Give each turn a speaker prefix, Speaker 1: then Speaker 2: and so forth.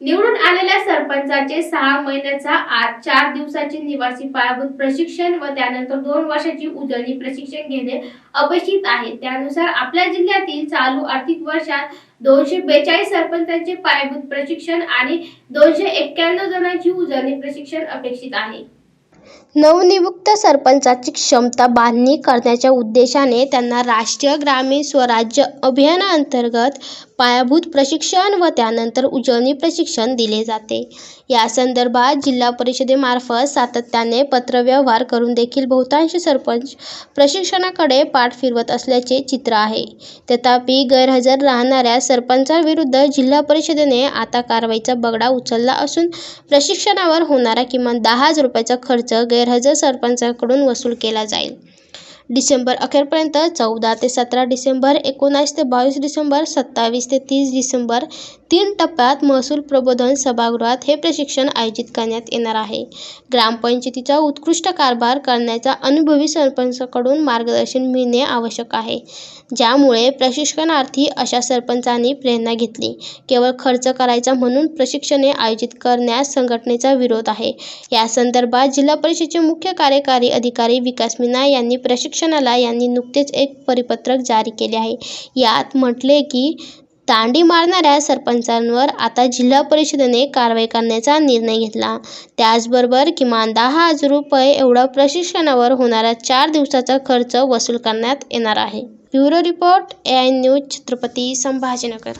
Speaker 1: निवडून आलेल्या सरपंचाचे सहा महिन्याचा आज चार दिवसाचे निवासी पायाभूत प्रशिक्षण व त्यानंतर दोन वर्षाची उजळणी प्रशिक्षण घेणे अपेक्षित आहे. त्यानुसार आपल्या जिल्ह्यातील चालू आर्थिक वर्षात दोनशे बेचाळीस सरपंचांचे पायाभूत प्रशिक्षण आणि दोनशे एक्क्याण्णव जणांची उजळणी प्रशिक्षण अपेक्षित आहे.
Speaker 2: नवनियुक्त सरपंचाची क्षमता बांधणी करण्याच्या उद्देशाने त्यांना राष्ट्रीय ग्रामीण स्वराज्य अभियानाअंतर्गत पायाभूत प्रशिक्षण व त्यानंतर उजळणी प्रशिक्षण दिले जाते. या संदर्भात जिल्हा परिषदेमार्फत सातत्याने पत्रव्यवहार करून देखील बहुतांश सरपंच प्रशिक्षणाकडे पाठ फिरवत असल्याचे चित्र आहे. तथापि गैरहजर राहणाऱ्या सरपंचांविरुद्ध जिल्हा परिषदेने आता कारवाईचा बगडा उचलला असून प्रशिक्षणावर होणारा किमान दहा हजार रुपयाचा खर्च गैरहजर सरपंचाकडून वसूल केला जाईल. डिसेंबर अखेरपर्यंत चौदा ते सतरा डिसेंबर एकोणास ते बावीस डिसेंबर सत्तावीस ते तीस डिसेंबर तीन टप्प्यात महसूल प्रबोधन सभागृहात हे प्रशिक्षण आयोजित करण्यात येणार आहे. ग्रामपंचायतीचा उत्कृष्ट कारभार करण्याचा अनुभवी सरपंचाकडून मार्गदर्शन मिळणे आवश्यक आहे. ज्यामुळे प्रशिक्षणार्थी अशा सरपंचांनी प्रेरणा घेतली. केवळ खर्च करायचा म्हणून प्रशिक्षणे आयोजित करण्यास संघटनेचा विरोध आहे. या संदर्भात जिल्हा परिषदेचे मुख्य कार्यकारी अधिकारी विकास मीना यांनी प्रशिक्षणाला यांनी नुकतेच एक परिपत्रक जारी केले आहे. यात म्हटले की दांडी मारणाऱ्या सरपंचांवर आता जिल्हा परिषदेने कारवाई करण्याचा निर्णय घेतला. त्याचबरोबर किमान दहा हजार रुपये एवढा प्रशिक्षणावर होणारा चार दिवसाचा खर्च वसूल करण्यात येणार आहे. Bureau report A I news Chhatrapati Sambhajinagar.